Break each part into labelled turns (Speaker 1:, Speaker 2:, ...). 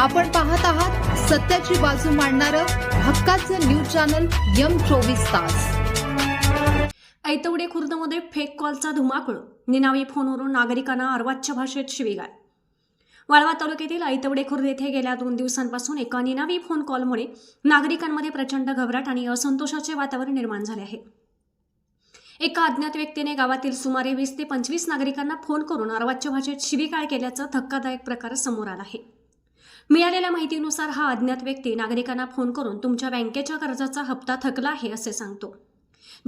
Speaker 1: आपण पाहत आहात सत्याची बाजू मांडणारं हक्काचं न्यूज चॅनल यम चोवीस तास.
Speaker 2: ऐतवडे खुर्दमध्ये फेक कॉलचा धुमाकूळ. निनावी फोनवरून नागरिकांना अर्वाच्य भाषेत शिवीगाळ. वाळवा तालुक्यातील ऐतवडे खुर्द येथे गेल्या दोन दिवसांपासून एका निनावी फोन कॉलमुळे नागरिकांमध्ये प्रचंड घबराट आणि असंतोषाचे वातावरण निर्माण झाले आहे. एका अज्ञात व्यक्तीने गावातील सुमारे वीस ते पंचवीस नागरिकांना फोन करून अर्वाच्य भाषेत शिवीगाळ केल्याचा धक्कादायक प्रकार समोर आला आहे. मिळालेल्या माहितीनुसार हा अज्ञात व्यक्ती नागरिकांना फोन करून तुमच्या बँकेच्या कर्जाचा हप्ता थकला आहे असे सांगतो.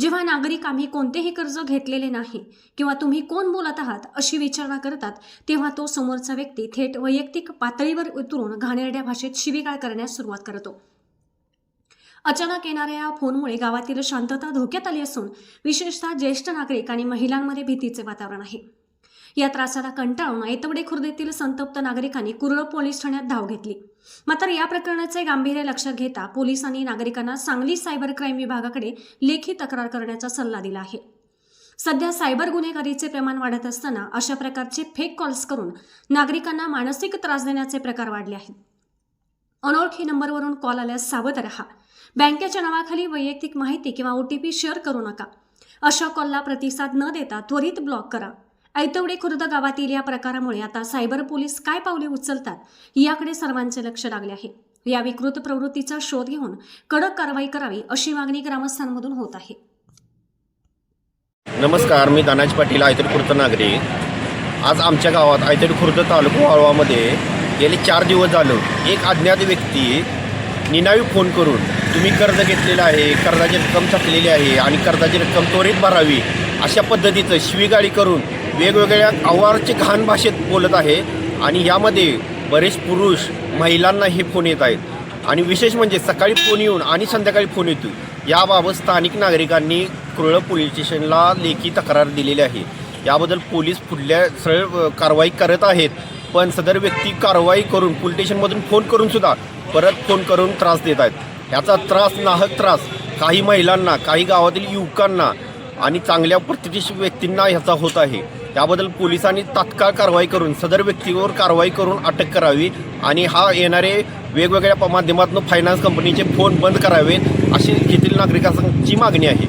Speaker 2: जेव्हा नागरिक आम्ही कोणतेही कर्ज घेतलेले नाही किंवा तुम्ही कोण बोलत आहात अशी विचारणा करतात तेव्हा तो समोरचा व्यक्ती थेट वैयक्तिक पातळीवर उतरून घाणेरड्या भाषेत शिवीगाळ करण्यास सुरुवात करतो. अचानक येणाऱ्या या फोनमुळे गावातील शांतता धोक्यात आली असून विशेषतः ज्येष्ठ नागरिक आणि महिलांमध्ये भीतीचे वातावरण आहे. या त्रासाला कंटाळून ऐतवडे खुर्देतील संतप्त नागरिकांनी कुर्ळ पोलीस ठाण्यात धाव घेतली. मात्र या प्रकरणाचे गांभीर्य लक्षात घेता पोलिसांनी नागरिकांना सांगली सायबर क्राईम विभागाकडे लेखी तक्रार करण्याचा सल्ला दिला आहे. सध्या सायबर गुन्हेगारीचे प्रमाण वाढत असताना अशा प्रकारचे फेक कॉल्स करून नागरिकांना मानसिक त्रास देण्याचे प्रकार वाढले आहेत. अनोळखी नंबरवरून कॉल आल्यास सावध रहा. बँकेच्या नावाखाली वैयक्तिक माहिती किंवा ओ टी पी शेअर करू नका. अशा कॉलला प्रतिसाद न देता त्वरित ब्लॉक करा. ऐतवडे खुर्द गावातील या प्रकारामुळे आता सायबर पोलीस काय पावले उचलतात याकडे सर्वांचे लक्ष लागले आहे. या विकृत प्रवृत्तीचा शोध घेऊन कडक कारवाई करावी अशी मागणी ग्रामस्थांमधून होत आहे.
Speaker 3: नमस्कार मी धनाज पाटील आयतड खुर्द नागरिक आज आमच्या गावात आयतड खुर्द तालुका वाळवामध्ये गेले चार दिवस झालं एक अज्ञात व्यक्ती निनावी फोन करून तुम्ही कर्ज घेतलेलं आहे कर्जाची रक्कम थकलेली आहे आणि कर्जाची रक्कम त्वरित भरावी अशा पद्धतीचं शिवीगाळी करून वेगवेगळ्या आवारची घाण भाषेत बोलत आहे आणि यामध्ये बरेच पुरुष महिलांना हे फोन येत आहेत. आणि विशेष म्हणजे सकाळी फोन येऊन आणि संध्याकाळी फोन येतो याबाबत स्थानिक नागरिकांनी कुरळ पोलीस स्टेशनला लेखी तक्रार दिलेली आहे. याबद्दल पोलीस पुढल्या सरळ कारवाई करत आहेत पण सदर व्यक्ती कारवाई करून पोलीस स्टेशनमधून फोन करून सुद्धा परत फोन करून त्रास देत आहेत. याचा त्रास नाहक त्रास काही महिलांना काही गावातील युवकांना आणि चांगल्या प्रतिष्ठित व्यक्तींना ह्याचा होत आहे. त्याबद्दल पोलिसांनी तात्काळ कारवाई करून सदर व्यक्तीवर कारवाई करून अटक करावी आणि हा येणारे वेगवेगळ्या माध्यमातून फायनान्स कंपनीचे फोन बंद करावेत अशी येथील नागरिकांची मागणी आहे.